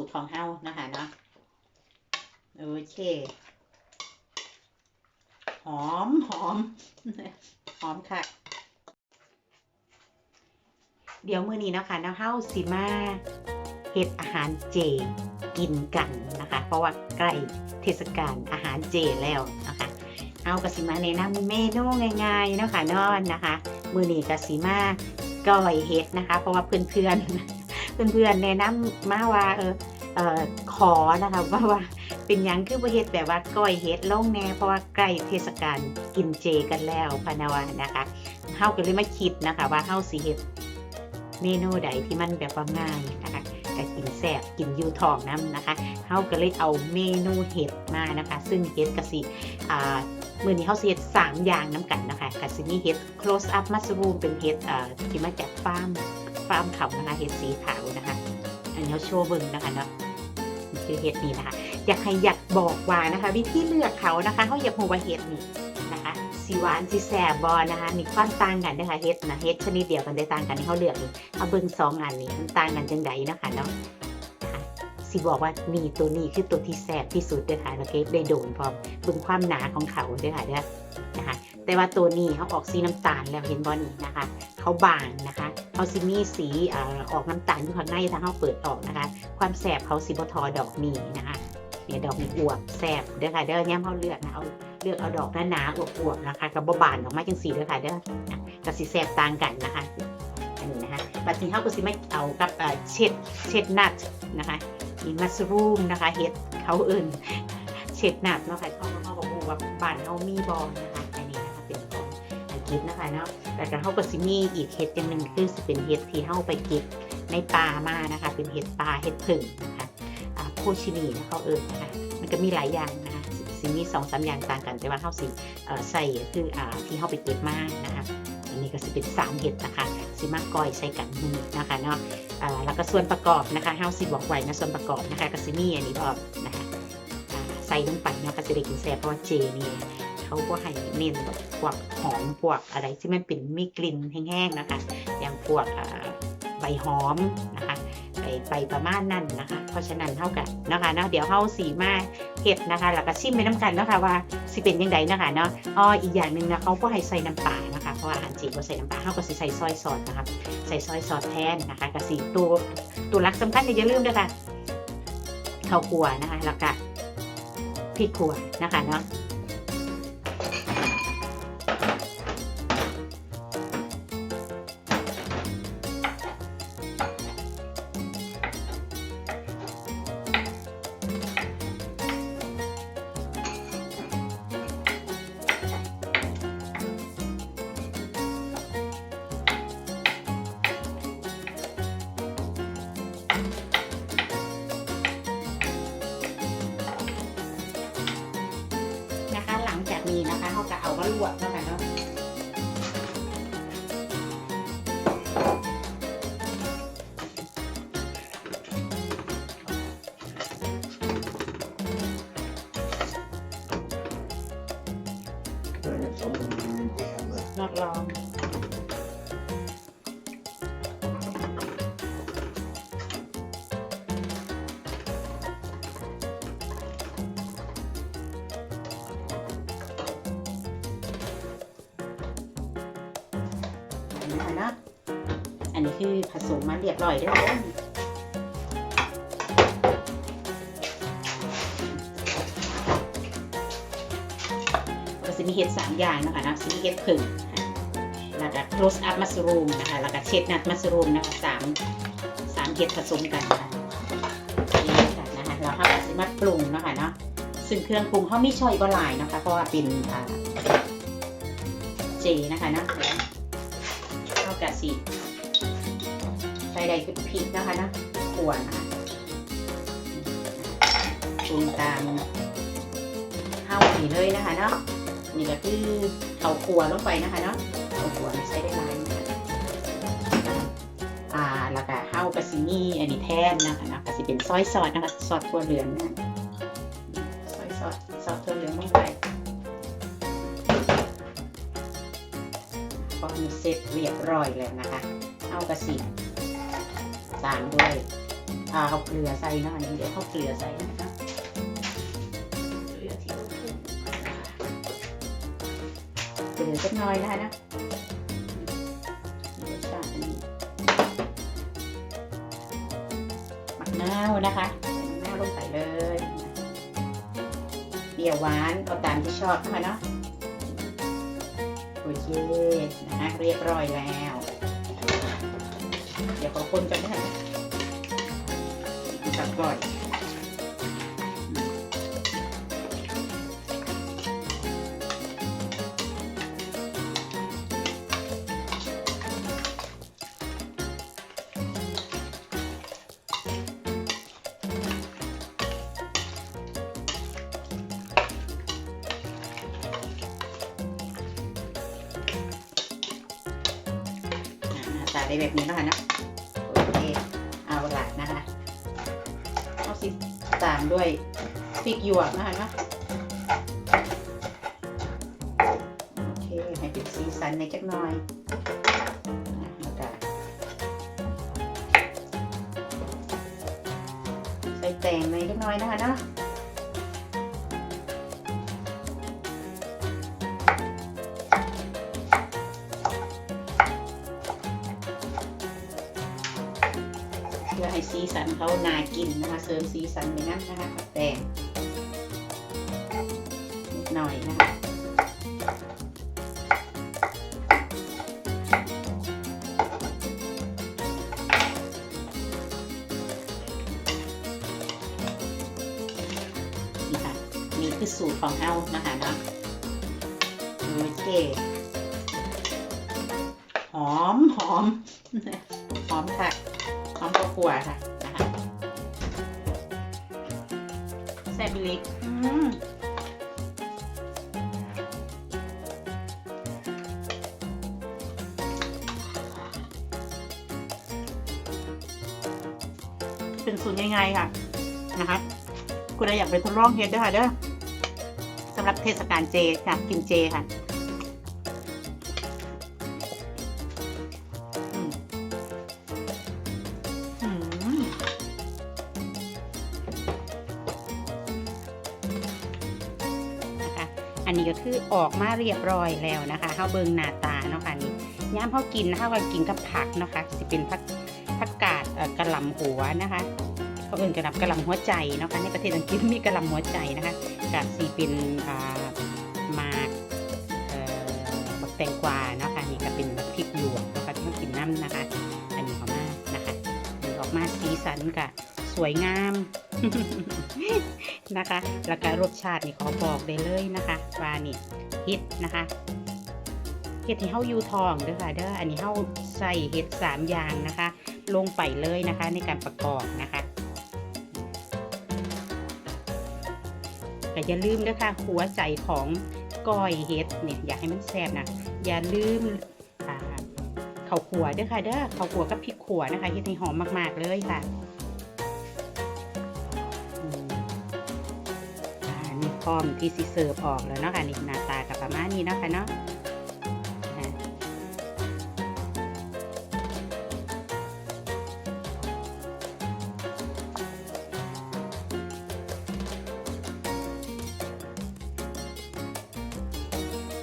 ูตรของเฮานะคะเนาะโอเค หอมหอม หอมค่ะ เดี๋ยวมื้อนี้นะคะเนาเฮาสิมาเฮ็ดอาหารเจกินกันนะคะ เพราะว่าใกล้เทศกาลอาหารเจแล้วนะคะ เอากสิมาแนะนำเมนูง่ายๆนะคะนาะนะคะ มือนี้กสิมาก้อยเฮ็ดนะคะ เพราะว่าเพื่อนๆเพื่อนๆแนะนำมาว่าเออ ขอนะคะว่าว่าเป็นยังคือบ่เฮ็ดแบบว่าก้อยเฮ็ดล่องแน่เพราะว่าใกล้เทศกาลกินเจกันแล้วพะนาวานะคะเฮาก็เลยมาคิดนะคะว่าเฮาสิเฮ็ดเมนูใดที่มันแบบว่าง่ายนะคะก็กินแซ่บกินยูทองน้ำนะคะเฮาก็เลยเอาเมนูเห็ดมานะคะ ซึ่งเห็ดก็สิอ่ามื้อนี้เฮาสิเฮ็ดสามอย่างน้ำกันนะคะก็สิมีเห็ด close up mushroom เป็นเห็ดอ่าที่มาจากฟาร์มฟาร์มเขานะคะเห็ดสีขาวนะคะอันนี้เขาโชว์เบิ่งนะคะเนาะ คือเห็ดนี่นะคะ อยากให้อยากบอกว่านะคะ วิธีเลือกเขานะคะเขาอยากหัวเห็ดนี่นะคะสีหวานสีแสบบอนะคะมีความต่างกันนะคะเห็ดนะเห็ดชนิดเดียวกันได้ต่างกันที่เขาเลือกนี่เอาเบิ่งสองอันนี้มันต่างกันจังใดนะคะเนาะ สิบอกว่านี่ตัวนี้คือตัวที่แสบที่สุดเด้อค่ะแล้วก็ได้โดนพร้อมเบิ่งความหนาของเขาเด้อค่ะเด้อนะคะแต่ว่าตัวนี้เขาออกสีน้ำตาลแล้วเห็นบอนี่นะคะเขาบางนะคะเขาซิมีสีอออกน้ำตาลอยู่ข้างในถ้าเขาเปิดออกนะคะ ความแสบเขาสิบทอดอกนี้นะคะเนี่ยดอกนี้อวบแสบเด้อค่ะเด้อย่ำเขาเลือกนะเอาเลือกเอาดอกหนาๆอวบๆนะคะกับบานออกมาจังสีเด้อค่ะเด้อนะกับสีแสบต่างกันนะคะอันนี้นะคะบัดนี้เขาก็สิไม่เอากับเช็ดเช็ดนัทนะคะ มีมัสรูมนะคะเห็ดเขาเอิ่นเช็ดนัทเนาะค่ะเขาเขาบอกว่าบ้านเขามีบอลนะคะอันนี้นะคะเป็นของอังกฤษนะคะเนาะแต่ก็เขาก็สิมีอีกเห็ดอย่างหนึ่งคือสิเป็นเห็ดที่เขาไปเก็บในป่ามานะคะ เป็นเห็ดป่าเห็ดผึ่งนะคะโคชินีนะเขาเอิญนะคะมันก็มีหลายอย่างนะคะสิมีสองสามอย่างต่างกันแต่ว่าเขาสิใส่คือที่เขาไปเก็บมานะคะ อันนี้ก็สิเป็นสามเห็ดนะคะสิมากอยใส่กันมือนะคะเนาะแล้วก็ส่วนประกอบนะคะเฮาสิบอกไว้นะส่วนประกอบนะคะก็สิมีอันนี้บอกนะคะใส่ลงไปเนาะก็จะได้กินแซ่บเพราะว่าเจนี่เขาก็ให้เน้นแบบพวกหอมพวกอะไรที่มันเป็นมีกลิ่นแห้งๆนะคะ อย่างพวกใบหอมนะคะไปไปประมาณนั้นนะคะ เพราะฉะนั้นเท่ากันนะคะเนาะเดี๋ยวเข้าสีมาเห็ดนะคะ แล้วก็ชิมไปน้ำกันนะคะว่าสิเป็นยังไงนะคะเนาะอ๋ออีกอย่างหนึ่งนะเขาก็ให้ใส่น้ำปลา เพราะว่าอาหารจีนก็ใส่น้ำปลาเขาก็สิใส่ซอยซอสนะครับใส่ซอยซอสแทนนะคะกระสีตัวตัวรักสำคัญอย่าลืมด้วยค่ะข้าวคั่วนะคะแล้วก็พริกขั่วนะคะเนาะ เขาจะเอามาลวกแล้วกันเนาะนอกลอง นะคะเนาะอันนี้คือผสมมาเรียบร้อยเด้วก็จะมีเห็ดสามอย่างนะคะนะมีเห็ดผึ่งแล้วก็ close up mushroom นะคะแล้วก็เชดนัทมัสรูมนะคะสามสามเห็ดผสมกันค่ะนี่ะนะคะแล้วเขาก็จะมาปรุงนะคะเนาะซึ่งเครื่องปรุงเขาไม่ช่อยก็หลายนะคะ เพราะว่าเป็นเจนะคะเนาะ กับสีใส่ใดคือพริกนะคะเนาะขวนะคะปรุงตามข้าวสีเลยนะคะเนาะนี่ก็คือเขาขัวลงไปนะคะเนาะเขาขัวใช้ได้หลายนะคะอ่าแล้วก็ข้าวกะซิมี่อันนี้แทนนะคะนาะกะซิเป็นซอยซอสนะคะซอสถั่วเหลืองนะ ร็จเรียบร้อยแล้วนะคะเอากระสีตามด้วยพาเขาเกลือใส่หน่อยเดี๋ยวเขาเกลือใส่นะคะเกลือที่เราคลุกเกลือสักหน่อยนะคะนะรสชาติอันนี้มะนาวนะคะมะนาวลงไปเลยเปรี้ยวหวานเอาตามที่ชอบนะคะเนาะ เคนะคะเรียบร้อยแล้ว เดี๋ยวขอคนกันนะคะสักก่อน ได้แบบนี้นะคะเนาะโอเคเอาละนะคะเอาสิตามด้วยพริกหยวกนะคะเนาะโอเคให้เป็นสีสันในจักหน่อยนะแล้วก็ใส่แตงในจักหน่อยนะคะเนาะ สีสันเขาน่ากินนะคะ เสริมสีสันไปนั่นนะคะกับแตงนิดหน่อยนะคะนี่ค่ะนี่คือสูตรของเฮานะคะเนาะโอเคหอมหอมหอมค่ะ หอมข้าวคั่วค่ะนะคะแซ่บลิกเป็นสูตรง่ายๆค่ะนะคะคุณอยากไปทดลองเฮ็ดด้วยค่ะเด้อสำหรับเทศกาลเจค่ะกินเจค่ะ อันนี้ก็คือออกมาเรียบร้อยแล้วนะคะข้าวเบิงหน้าตาเนาะค่ะนี่ย่ามข้าวกินนะคะกินกับผักเนาะคะสิเป็นผักผักกาดกระหล่ำหัวนะคะเขาเอื่นกระดับกระหลำหัวใจเนาะคะในประเทศอังกฤษมีกระหลำหัวใจนะคะกับสีเป็นมากบักแตงกวาเนาะคะนี่ก็เป็นบักพริกหยวกเนาะคะที่เขากินน้ำนะคะอันนี้ออกมานะคะมีออกมาสีสันกับสวยงาม นะคะ แล้วก็รสชาตินี่ขอบอกได้เลยนะคะว่านี่ฮิตนะคะเห็ดที่เฮายูทองเด้อค่ะเด้ออันนี้เฮาใส่เห็ดสามอย่างนะคะ ลงไปเลยนะคะในการประกอบนะคะแต่อย่าลืมนะคะหัวใจของก้อยเฮ็ดเนี่ยอยากให้มันแซ่บนะอย่าลืมอ่าข้าวขัวเด้อค่ะเด้อข้าวขัวกับพริกขัวนะคะเฮ็ดให้หอมมากๆเลยค่ะ พร้อมที่สิเสิร์ฟออกแล้วเนาะค่ะนี่หน้าตากับประมาณนี้เนาะค่ะเนาะ